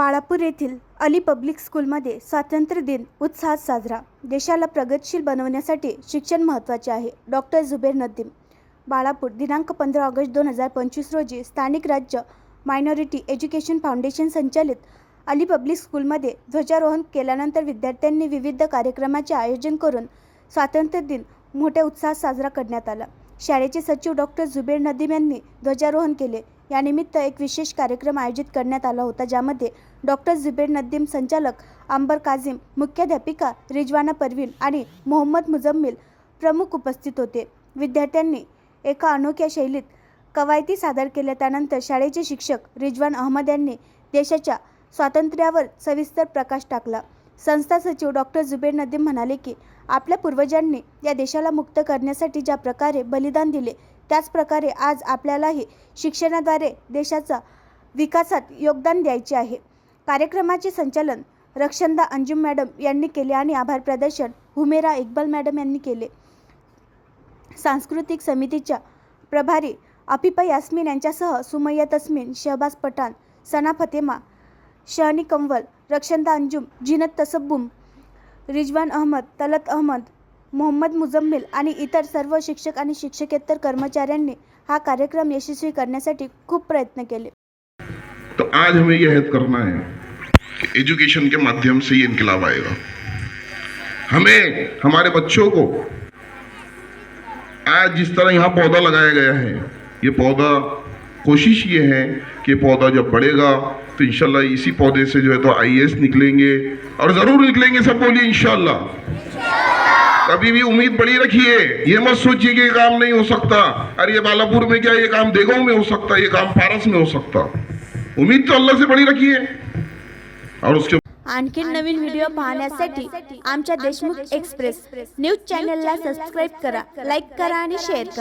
बाळापूर येथील अली पब्लिक स्कूलमध्ये स्वातंत्र्य दिन उत्साहात साजरा. देशाला प्रगतशील बनवण्यासाठी शिक्षण महत्त्वाचे आहे. डॉक्टर जुबेर नदीम बाळापूर दिनांक पंधरा ऑगस्ट दोन हजार पंचवीस रोजी स्थानिक राज्य मायनॉरिटी एज्युकेशन फाउंडेशन संचालित अली पब्लिक स्कूलमध्ये ध्वजारोहण केल्यानंतर विद्यार्थ्यांनी विविध कार्यक्रमाचे आयोजन करून स्वातंत्र्य दिन मोठ्या उत्साहात साजरा करण्यात आला. शाळेचे सचिव डॉक्टर जुबेर नदीम यांनी ध्वजारोहण केले. यानिमित्त एक विशेष कार्यक्रम आयोजित करण्यात आला होता ज्यामध्ये डॉक्टर जुबेर नदीम संचालक अंबर काझिम मुख्याध्यापिका रिजवाना परवीन आणि मोहम्मद मुजम्मिल प्रमुख उपस्थित होते. विद्यार्थ्यांनी एका अनोख्या शैलीत कवायती सादर केल्या. त्यानंतर शाळेचे शिक्षक रिजवान अहमद यांनी देशाच्या स्वातंत्र्यावर सविस्तर प्रकाश टाकला. संस्था सचिव डॉक्टर जुबेर नदीम म्हणाले की आपल्या पूर्वजांनी या देशाला मुक्त करण्यासाठी ज्या प्रकारे बलिदान दिले त्याच प्रकारे आज आपल्यालाही शिक्षणाद्वारे देशाचा विकासात योगदान द्यायचे आहे. कार्यक्रमाचे संचालन रक्षंदा अंजुम मॅडम यांनी केले आणि आभार प्रदर्शन हुमेरा इक्बाल मॅडम यांनी केले. सांस्कृतिक समितीच्या प्रभारी अपिपा यास्मिन यांच्यासह सुमय्या तस्मिन शहबाज पठाण सना फतेमा शहनी कंवल रक्षंदा अंजुम जिनत तसब्बुम, रिजवान अहमद, तलत अहमद, मोहम्मद मुजम्मिल आणि इतर सर्व शिक्षक आणि शिक्षकेतर कर्मचाऱ्यांनी हा कार्यक्रम यशस्वी करण्यासाठी खूप प्रयत्न केले. तो आज हमें यह करना है कि एजुकेशन के माध्यम से ये इनकलाब आएगा। हमें, हमारे बच्चों को आज जिस तरह यहाँ पौधा लगाया गया है, ये पौधा कोशिश ये है कि पौधा जब बढ़ेगा तो इंशाल्लाह इसी पौधे से जो है तो आईएएस निकलेंगे और ज़रूर निकलेंगे सब बोलिए इंशाल्लाह। कभी भी उम्मीद बड़ी रखिए ये मत सोचिए कि ये काम नहीं हो सकता। अरे ये बालापुर में क्या ये काम देगांव में हो सकता ये काम पारस में हो सकता। उम्मीद तो अल्लाह से बड़ी रखिए। और उसके आणखी नवीन व्हिडिओ पाहण्यासाठी आमच्या देशमुख एक्सप्रेस न्यूज़ चॅनलला सबस्क्राईब करा लाईक करा आणि शेअर करा.